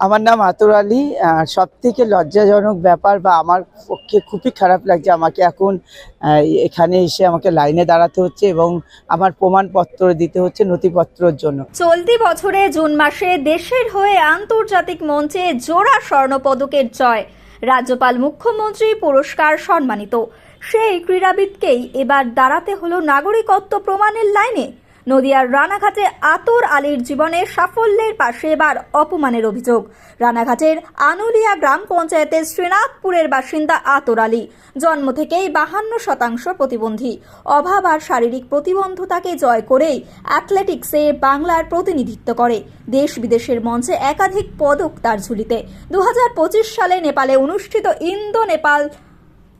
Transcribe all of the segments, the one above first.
আমার নাম আতর আলী সব থেকে লজ্জাজনক ব্যাপার বা আমার পক্ষে খুবই খারাপ লাগছে আমাকে এখন এখানে এসে আমাকে লাইনে দাঁড়াতে হচ্ছে এবং আমার প্রমাণপত্র দিতে হচ্ছে নথিপত্রর জন্য। চলতি বছরে জুন মাসে দেশের হয়ে আন্তর্জাতিক মঞ্চে জোড়া স্বর্ণপদকের জয়, রাজ্যপাল মুখ্যমন্ত্রী পুরস্কার সম্মানিত। সেই ক্রীড়াবিদকেই এবার দাঁড়াতে হলো নাগরিকত্ব প্রমাণের লাইনে। নদিয়ার রানাঘাটে আতর আলীর জীবনের সাফল্যের পাশে এবার অপমানের অভিযোগ। রানাঘাটের আনুলিয়া গ্রাম পঞ্চায়েতের শ্রীনাথপুরের বাসিন্দা আতর আলী। জন্ম থেকেই বাহান্ন শতাংশ প্রতিবন্ধী। অভাব আর শারীরিক প্রতিবন্ধতাকে জয় করেই অ্যাথলেটিক্সে বাংলার প্রতিনিধিত্ব করে। দেশ বিদেশের মঞ্চে একাধিক পদক তার ঝুলিতে। দু হাজার পঁচিশ সালে নেপালে অনুষ্ঠিত ইন্দো নেপাল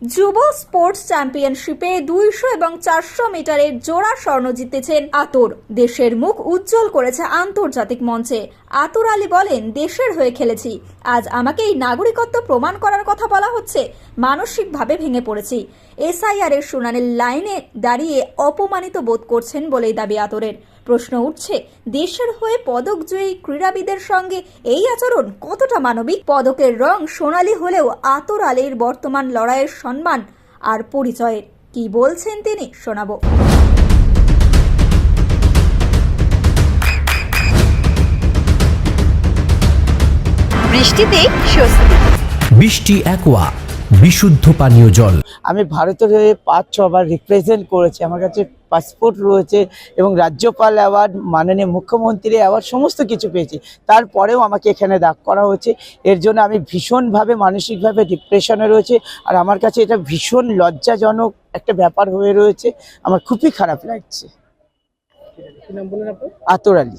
যুব স্পোর্টস চ্যাম্পিয়নশিপে দুইশো এবং চারশো মিটারের জোড়া স্বর্ণ জিতেছেন আতর। দেশের মুখ উজ্জ্বল করেছে আন্তর্জাতিক মঞ্চে। আতর আলী বলেন, দেশের হয়ে খেলেছি। আজ আমাকে এই নাগরিকত্ব প্রমাণ করার কথা বলা হচ্ছে। মানসিকভাবে ভেঙে পড়েছি। এসআইআর এর শুনানির লাইনে দাঁড়িয়ে অপমানিত বোধ করছেন বলেই দাবি আতরের। প্রশ্ন উঠছে দেশের হয়ে পদক জয়ী ক্রীড়াবিদের সঙ্গে এই আচরণ কতটা মানবিক? পদকের রং সোনালী হলেও আতর আলীর বর্তমান লড়াইয়ের সম্মান আর পরিচয়ের। কি বলছেন তিনি? শোনাবো। বৃষ্টিতে স্বস্তি। বৃষ্টি অ্যাকোয়া বিশুদ্ধ পানীয় জল। আমি ভারতের হয়ে পাঁচ ছবার রিপ্রেজেন্ট করেছি। আমার কাছে পাসপোর্ট রয়েছে এবং রাজ্যপাল অ্যাওয়ার্ড মাননীয় মুখ্যমন্ত্রী অ্যাওয়ার্ড সমস্ত কিছু পেয়েছি। তারপরেও আমাকে এখানে দাগ করা হয়েছে। এর জন্য আমি ভীষণভাবে মানসিকভাবে ডিপ্রেশনে রয়েছে। আর আমার কাছে এটা ভীষণ লজ্জাজনক একটা ব্যাপার হয়ে রয়েছে। আমার খুবই খারাপ লাগছে। আতর আলী।